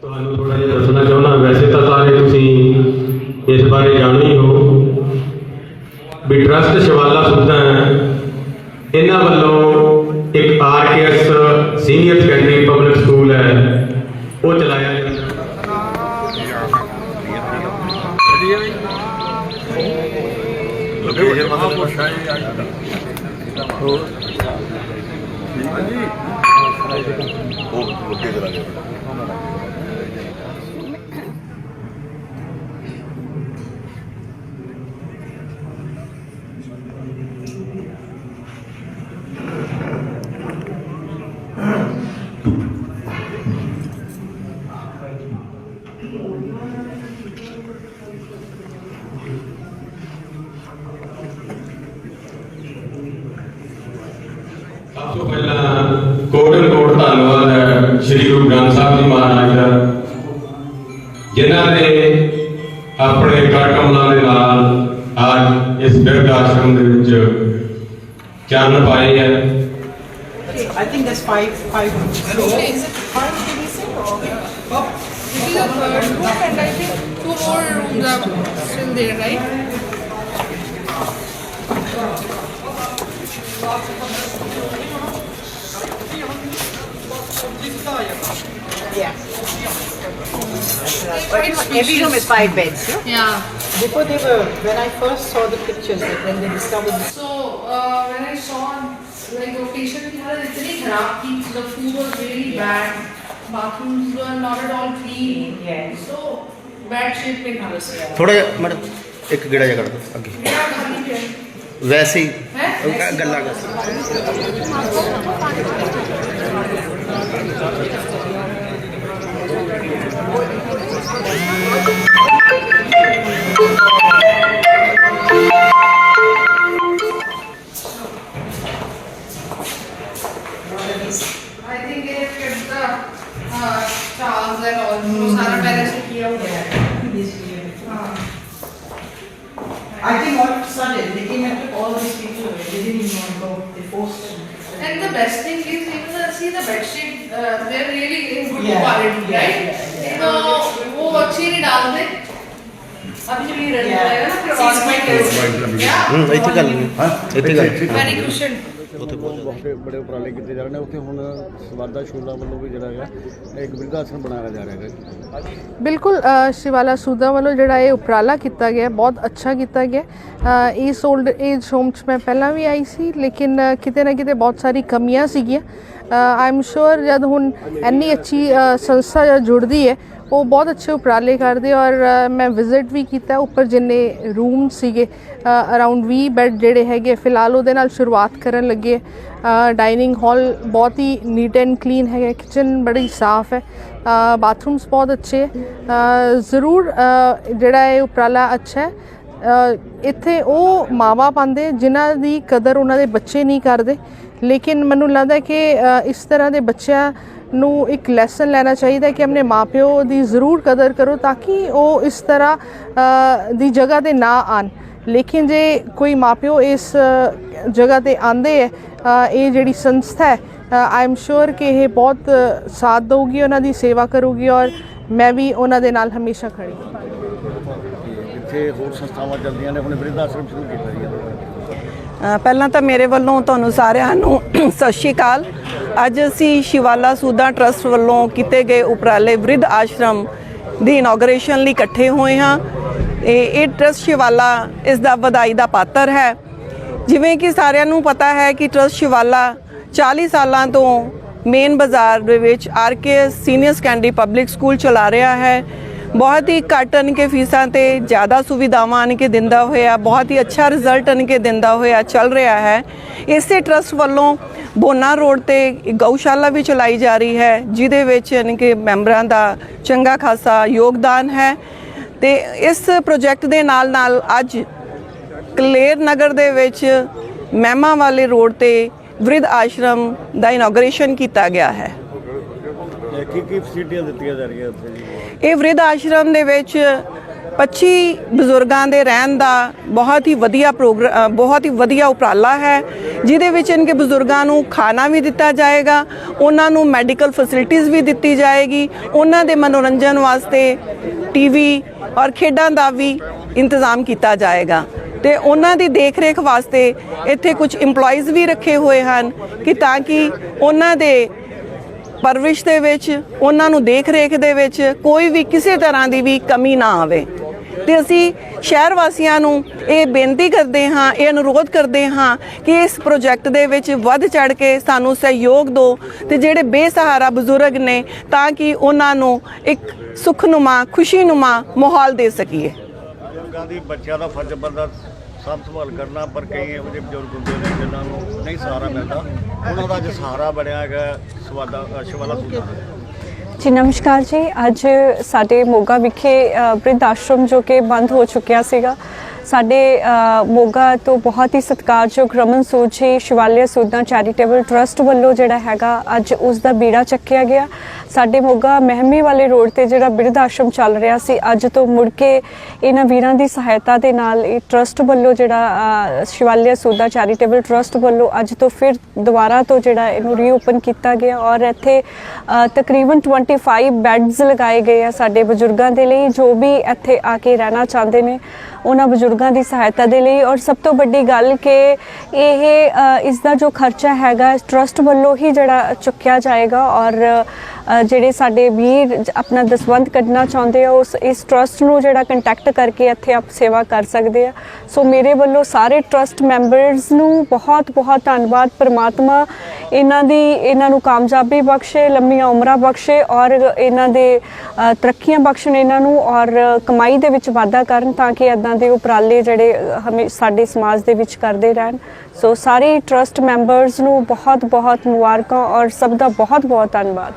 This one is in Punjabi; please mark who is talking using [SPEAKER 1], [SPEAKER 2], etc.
[SPEAKER 1] ਤੁਹਾਨੂੰ ਥੋੜਾ ਜਿਹਾ ਦੱਸਣਾ ਚਾਹੁੰਦਾ, ਵੈਸੇ ਤਾਂ ਸਾਰੇ ਤੁਸੀਂ ਇਸ ਬਾਰੇ ਜਾਣੂ ਹੀ ਹੋ ਵੀ ਟਰਸਟ ਸ਼ਿਵਾਲਾ ਸੁੱਧਾ ਇਹਨਾਂ ਵੱਲੋਂ ਇੱਕ RKS senior secondary public school ਹੈ, ਉਹ ਚਲਾਇਆ ਜਾਂਦਾ
[SPEAKER 2] ਲੋਕੇਸ਼ਨ ਮਤਲਬ ਪੁੱਛਾਂ ਉਹ ਲੋਕੇ ਚਲਾ ਗਿਆ
[SPEAKER 1] ਸਭ ਸ੍ਰੀ ਗੁਰੂ ਗ੍ਰੰਥ ਸਾਹਿਬ ਜੀ ਮਹਾਰਾਜ ਦਾ ਜਿਨ੍ਹਾਂ ਨੇ ਆਪਣੇ ਕਰ ਕਮਲਾਂ ਦੇ ਨਾਲ ਅੱਜ ਇਸ ਬਿਰਧ ਆਸ਼ਰਮ ਦੇ ਵਿੱਚ ਚਰਨ ਪਾਏ ਹੈ
[SPEAKER 3] I think there's five, five.
[SPEAKER 4] Okay, is it
[SPEAKER 3] Five, did you say? Or?
[SPEAKER 4] This is the third room and I think two more rooms are still there, right?
[SPEAKER 3] Yeah. Every room is five beds. Yeah.
[SPEAKER 4] yeah.
[SPEAKER 3] Before they were, when I first saw the pictures, like when they discovered. The
[SPEAKER 4] So uh, when I saw like location की हालत इतनी खराब थी, the food was really bad, bathrooms were not at all clean.
[SPEAKER 3] Yeah.
[SPEAKER 4] So bad shape
[SPEAKER 5] in house. रहे थोड़ा मैडम एक गिरा जगह तो
[SPEAKER 4] आगे वैसे ही
[SPEAKER 5] गल्ला का things.
[SPEAKER 4] I think they have kept the uh, towels and all. Mm. So सारा पहले से किया हुआ है.
[SPEAKER 3] I think all sudden they came up with all these people. They didn't even know they forced them.
[SPEAKER 4] And the best thing is even the, see the bed sheet, uh, they're really in good
[SPEAKER 3] yeah,
[SPEAKER 4] quality,
[SPEAKER 3] yeah,
[SPEAKER 4] right?
[SPEAKER 3] Yeah, yeah.
[SPEAKER 4] तो वो अच्छी नहीं
[SPEAKER 6] ਬਿਲਕੁਲ ਸ਼ਿਵਾਲਾ ਸੂਦਾ ਵੱਲੋਂ ਜਿਹੜਾ ਇਹ ਉਪਰਾਲਾ ਕੀਤਾ ਗਿਆ ਬਹੁਤ ਅੱਛਾ ਕੀਤਾ ਗਿਆ। ਇਸ 올ਡ ਏਜ ਹੋਮ 'ਚ ਮੈਂ ਪਹਿਲਾਂ ਵੀ ਆਈ ਸੀ ਲੇਕਿਨ ਕਿਤੇ ਨਾ ਕਿਤੇ ਬਹੁਤ ਸਾਰੀ ਕਮੀਆਂ ਸੀਗੀਆਂ। ਆਈ ਐਮ ਸ਼ੋਰ ਜਦ ਹੁਣ ਇੰਨੀ ਅੱਛੀ ਸੰਸਥਾ ਜੁੜਦੀ ਹੈ ਉਹ ਬਹੁਤ ਅੱਛੇ ਉਪਰਾਲੇ ਕਰਦੇ ਔਰ ਮੈਂ ਵਿਜ਼ਿਟ ਵੀ ਕੀਤਾ ਉੱਪਰ ਜਿੰਨੇ ਰੂਮ ਸੀਗੇ ਅਰਾਊਂਡ 20 ਬੈੱਡ ਜਿਹੜੇ ਹੈਗੇ, ਫਿਲਹਾਲ ਉਹਦੇ ਨਾਲ ਸ਼ੁਰੂਆਤ ਕਰਨ ਲੱਗੇ। ਡਾਈਨਿੰਗ ਹਾਲ ਬਹੁਤ ਹੀ ਨੀਟ ਐਂਡ ਕਲੀਨ ਹੈਗਾ ਕਿਚਨ ਬੜੀ ਸਾਫ਼ ਹੈ ਬਾਥਰੂਮਸ ਬਹੁਤ ਅੱਛੇ। ਹੈ ਜ਼ਰੂਰ ਜਿਹੜਾ ਇਹ ਉਪਰਾਲਾ ਅੱਛਾ ਹੈ ਇੱਥੇ ਉਹ ਮਾਵਾ ਪਾਉਂਦੇ, ਜਿਨ੍ਹਾਂ ਦੀ ਕਦਰ ਉਹਨਾਂ ਦੇ ਬੱਚੇ ਨਹੀਂ ਕਰਦੇ, ਲੇਕਿਨ ਮੈਨੂੰ ਲੱਗਦਾ ਕਿ ਇਸ ਤਰ੍ਹਾਂ ਦੇ ਬੱਚਿਆਂ ਨੂੰ ਇੱਕ ਲੈਸਨ ਲੈਣਾ ਚਾਹੀਦਾ ਹੈ ਕਿ ਆਪਣੇ ਮਾਪਿਓ ਦੀ ਜ਼ਰੂਰ ਕਦਰ ਕਰੋ ਤਾਂ ਕਿ ਉਹ ਇਸ ਤਰ੍ਹਾਂ ਦੀ ਜਗ੍ਹਾ ਤੇ ਨਾ ਆਣ। ਲੇਕਿਨ ਜੇ ਕੋਈ ਮਾਪਿਓ ਇਸ ਜਗ੍ਹਾ ਤੇ ਆਂਦੇ ਹੈ ਇਹ ਜਿਹੜੀ ਸੰਸਥਾ ਹੈ ਆਈ ਐਮ ਸ਼ੋਰ ਕਿ ਇਹ ਬਹੁਤ ਸਾਥ ਦਊਗੀ ਉਹਨਾਂ ਦੀ ਸੇਵਾ ਕਰੂਗੀ ਔਰ ਮੈਂ ਵੀ ਉਹਨਾਂ ਦੇ ਨਾਲ ਹਮੇਸ਼ਾ ਖੜੀ ਹਾਂ।
[SPEAKER 7] ਇੱਥੇ ਹੋਰ ਸੰਸਥਾਵਾਂ ਚੱਲਦੀਆਂ ਨੇ ਹੁਣ ਬਿਰਧ ਆਸ਼ਰਮ ਸ਼ੁਰੂ ਕੀਤਾ ਜੀ।
[SPEAKER 8] ਪਹਿਲਾਂ ਤਾਂ ਮੇਰੇ ਵੱਲੋਂ ਤੁਹਾਨੂੰ ਸਾਰਿਆਂ ਨੂੰ ਸਤਿ ਸ਼੍ਰੀ ਅਕਾਲ। ਅੱਜ ਅਸੀਂ ਸ਼ਿਵਾਲਾ ਸੂਦਾ ਟਰਸਟ ਵੱਲੋਂ ਕੀਤੇ ਗਏ ਉਪਰਾਲੇ ਬ੍ਰਿਧ ਆਸ਼ਰਮ ਦੀ ਇਨੋਗਰੇਸ਼ਨ ਲਈ ਇਕੱਠੇ ਹੋਏ ਹਾਂ। ਇਹ ਇਹ ਟਰਸਟ ਸ਼ਿਵਾਲਾ ਇਸ ਦਾ ਵਧਾਈ ਦਾ ਪਾਤਰ ਹੈ। ਜਿਵੇਂ ਕਿ ਸਾਰਿਆਂ ਨੂੰ ਪਤਾ ਹੈ ਕਿ ਟਰਸਟ ਸ਼ਿਵਾਲਾ 40 ਸਾਲਾਂ ਤੋਂ ਮੇਨ ਬਾਜ਼ਾਰ ਦੇ ਵਿੱਚ RK senior secondary public school ਚਲਾ ਰਿਹਾ ਹੈ। ਬਹੁਤ ਹੀ ਘੱਟ ਅਨ ਕੇ ਫੀਸਾਂ ਤੇ ਜ਼ਿਆਦਾ ਸੁਵਿਧਾਵਾਂ ਅਨ ਕੇ ਦਿੰਦਾ ਹੋਇਆ, ਬਹੁਤ ਹੀ ਅੱਛਾ ਰਿਜ਼ਲਟ ਅਨ ਕੇ ਦਿੰਦਾ ਹੋਇਆ ਚੱਲ ਰਿਹਾ ਹੈ। ਇਸੇ ਟਰਸਟ ਵੱਲੋਂ ਬੋਨਾ ਰੋਡ ਤੇ ਗਊਸ਼ਾਲਾ ਵੀ ਚਲਾਈ ਜਾ ਰਹੀ ਹੈ, ਜਿਹਦੇ ਵਿੱਚ ਯਾਨੀ ਕਿ ਮੈਂਬਰਾਂ ਦਾ ਚੰਗਾ ਖਾਸਾ ਯੋਗਦਾਨ ਹੈ। ਤੇ ਇਸ ਪ੍ਰੋਜੈਕਟ ਦੇ ਨਾਲ ਨਾਲ ਅੱਜ ਕਲੇਰ ਨਗਰ ਦੇ ਵਿੱਚ ਮਹਿਮਾ ਵਾਲੇ ਰੋਡ ਤੇ ਵ੍ਰਿਧ ਆਸ਼ਰਮ ਦਾ ਇਨੋਗ੍ਰੇਸ਼ਨ ਕੀਤਾ ਗਿਆ ਹੈ।
[SPEAKER 7] ਕੀ ਕੀ ਫੈਸਿਲਿਟੀਆਂ ਦਿੱਤੀਆਂ ਜਾ ਰਹੀਆਂ ਉੱਥੇ ਜੀ?
[SPEAKER 8] ਇਹ ਵ੍ਰਿਧ ਆਸ਼ਰਮ ਦੇ ਵਿੱਚ 25 ਬਜ਼ੁਰਗਾਂ ਦੇ ਰਹਿਣ ਦਾ ਬਹੁਤ ਹੀ ਵਧੀਆ ਪ੍ਰੋਗਰਾਮ ਬਹੁਤ ਹੀ ਵਧੀਆ ਉਪਰਾਲਾ ਹੈ, ਜਿਹਦੇ ਵਿੱਚ ਇਨਕੇ ਬਜ਼ੁਰਗਾਂ ਨੂੰ ਖਾਣਾ ਵੀ ਦਿੱਤਾ ਜਾਏਗਾ, ਉਹਨਾਂ ਨੂੰ ਮੈਡੀਕਲ ਫੈਸਿਲਿਟੀਆਂ ਵੀ ਦਿੱਤੀ ਜਾਏਗੀ, ਉਹਨਾਂ ਦੇ ਮਨੋਰੰਜਨ ਵਾਸਤੇ ਟੀਵੀ ਔਰ ਖੇਡਾਂ ਦਾ ਵੀ ਇੰਤਜ਼ਾਮ ਕੀਤਾ ਜਾਏਗਾ। ਤੇ ਉਹਨਾਂ ਦੀ ਦੇਖ-ਰੇਖ ਵਾਸਤੇ ਇੱਥੇ ਕੁਝ EMPLOYEES ਵੀ ਰੱਖੇ ਹੋਏ ਹਨ, ਕਿ ਤਾਂ ਕਿ ਉਹਨਾਂ ਦੇ ਪਰਵਿਸ਼ ਦੇ ਵਿੱਚ, ਉਹਨਾਂ ਨੂੰ ਦੇਖ-ਰੇਖ ਦੇ ਵਿੱਚ ਕੋਈ ਵੀ ਕਿਸੇ ਤਰ੍ਹਾਂ ਦੀ ਵੀ ਕਮੀ ਨਾ ਆਵੇ। ਤੇ ਅਸੀਂ ਸ਼ਹਿਰ ਵਾਸੀਆਂ ਨੂੰ ਇਹ ਬੇਨਤੀ ਕਰਦੇ ਹਾਂ, ਇਹ ਅਨੁਰੋਧ ਕਰਦੇ ਹਾਂ ਕਿ ਇਸ ਪ੍ਰੋਜੈਕਟ ਦੇ ਵਿੱਚ ਵੱਧ ਚੜ ਕੇ ਸਾਨੂੰ ਸਹਿਯੋਗ ਦਿਓ ਤੇ ਜਿਹੜੇ ਬੇਸਹਾਰਾ ਬਜ਼ੁਰਗ ਨੇ ਤਾਂ ਕਿ ਉਹਨਾਂ ਨੂੰ ਇੱਕ ਸੁਖਨੁਮਾ, ਖੁਸ਼ੀਨੁਮਾ ਮਾਹੌਲ ਦੇ ਸਕੀਏ।
[SPEAKER 7] ਬਜ਼ੁਰਗਾਂ ਦੀ ਬੱਚਿਆਂ ਦਾ ਫਰਜ਼ ਬੰਦਾ ਸਾਂਭ ਸੰਭਾਲ ਕਰਨਾ, ਪਰ ਕਈ ਇਹੋ ਜਿਹੇ ਬਜ਼ੁਰਗ ਹੁੰਦੇ ਨੇ ਜਿਨ੍ਹਾਂ ਨੂੰ ਨਹੀਂ ਸਹਾਰਾ ਮਿਲਦਾ। ਉਹਨਾਂ ਦਾ ਅੱਜ ਸਹਾਰਾ ਬਣਿਆ ਹੈਗਾ ਸਵਾਦਾ ਸ਼ਿਵਾਲਾ ਸੂਦਾ
[SPEAKER 9] ਜੀ, ਨਮਸਕਾਰ ਜੀ। ਅੱਜ ਸਾਡੇ ਮੋਗਾ ਵਿਖੇ ਬ੍ਰਿਧ ਆਸ਼ਰਮ ਜੋ ਕਿ ਬੰਦ ਹੋ ਚੁੱਕਿਆ ਸੀਗਾ। ਸਾਡੇ ਮੋਗਾ ਤੋਂ ਬਹੁਤ ਹੀ ਸਤਿਕਾਰਯੋਗ ਰਮਨ ਸੂਦ ਜੀ ਸ਼ਿਵਾਲਿਆ ਸੂਦਾਂ ਚੈਰੀਟੇਬਲ ਟਰਸਟ ਵੱਲੋਂ ਜਿਹੜਾ ਹੈਗਾ ਅੱਜ ਉਸ ਦਾ ਬੀੜਾ ਚੱਕਿਆ ਗਿਆ। ਸਾਡੇ ਮੋਗਾ ਮਹਿਮੀ ਵਾਲੇ ਰੋਡ ਤੇ ਜਿਹੜਾ ਬਿਰਧ ਆਸ਼ਰਮ ਚੱਲ ਰਿਹਾ ਸੀ ਅੱਜ ਤੋਂ ਮੁੜ ਕੇ ਇਹਨਾਂ ਵੀਰਾਂ ਦੀ ਸਹਾਇਤਾ ਦੇ ਨਾਲ ਇਹ ਟਰਸਟ ਵੱਲੋਂ ਜਿਹੜਾ ਸ਼ਿਵਾਲਿਆ ਸੂਦਾ ਚੈਰੀਟੇਬਲ ਟਰਸਟ ਵੱਲੋਂ ਅੱਜ ਤੋਂ ਫਿਰ ਦੁਬਾਰਾ ਤੋਂ ਜਿਹੜਾ ਇਹਨੂੰ ਰੀਓਪਨ ਕੀਤਾ ਗਿਆ ਔਰ ਇੱਥੇ ਅ, ਤਕਰੀਬਨ 25 ਬੈੱਡਸ ਲਗਾਏ ਗਏ ਆ ਸਾਡੇ ਬਜ਼ੁਰਗਾਂ ਦੇ ਲਈ ਜੋ ਵੀ ਇੱਥੇ ਆ ਕੇ ਰਹਿਣਾ ਚਾਹੁੰਦੇ ਨੇ ਉਹਨਾਂ ਬਜ਼ੁਰਗ ਦੀ ਸਹਾਇਤਾ ਦੇ ਲਈ ਔਰ ਸਭ ਤੋਂ ਵੱਡੀ ਗੱਲ ਕਿ ਇਹ ਅ, ਇਸ ਦਾ ਜੋ ਖਰਚਾ ਹੈਗਾ ਟਰਸਟ ਵੱਲੋਂ ਹੀ ਜਿਹੜਾ ਚੁੱਕਿਆ ਜਾਏਗਾ ਔਰ ਜਿਹੜੇ ਸਾਡੇ ਵੀਰ ਜ- ਆਪਣਾ ਦਸਵੰਧ ਕੱਢਣਾ ਚਾਹੁੰਦੇ ਆ ਉਸ ਇਸ ਟਰਸਟ ਨੂੰ ਜਿਹੜਾ ਕੰਟੈਕਟ ਕਰਕੇ ਇੱਥੇ ਆਪ ਸੇਵਾ ਕਰ ਸਕਦੇ ਆ। ਸੋ ਮੇਰੇ ਵੱਲੋਂ ਸਾਰੇ ਟਰਸਟ ਮੈਂਬਰਸ ਨੂੰ ਬਹੁਤ ਬਹੁਤ ਧੰਨਵਾਦ। ਪ੍ਰਮਾਤਮਾ ਇਹਨਾਂ ਦੀ ਇਹਨਾਂ ਨੂੰ ਕਾਮਯਾਬੀ ਬਖਸ਼ੇ ਲੰਮੀਆਂ ਉਮਰਾਂ ਬਖਸ਼ੇ ਔਰ ਇਹਨਾਂ ਦੇ ਤਰੱਕੀਆਂ ਬਖਸ਼ਣ ਇਹਨਾਂ ਨੂੰ ਔਰ ਕਮਾਈ ਦੇ ਵਿੱਚ ਵਾਧਾ ਕਰਨ ਤਾਂ ਕਿ ਇਦਾਂ ਦੇ ਉਪਰਾਲੇ ਜਿਹੜੇ ਅ, ਹਮੇ ਸਾਡੇ ਸਮਾਜ ਦੇ ਵਿੱਚ ਕਰਦੇ ਰਹਿਣ। ਸੋ ਸਾਰੇ ਟਰਸਟ ਮੈਂਬਰਸ ਨੂੰ ਬਹੁਤ ਬਹੁਤ ਮੁਬਾਰਕਾਂ ਔਰ ਸਭ ਦਾ ਬਹੁਤ ਬਹੁਤ ਧੰਨਵਾਦ।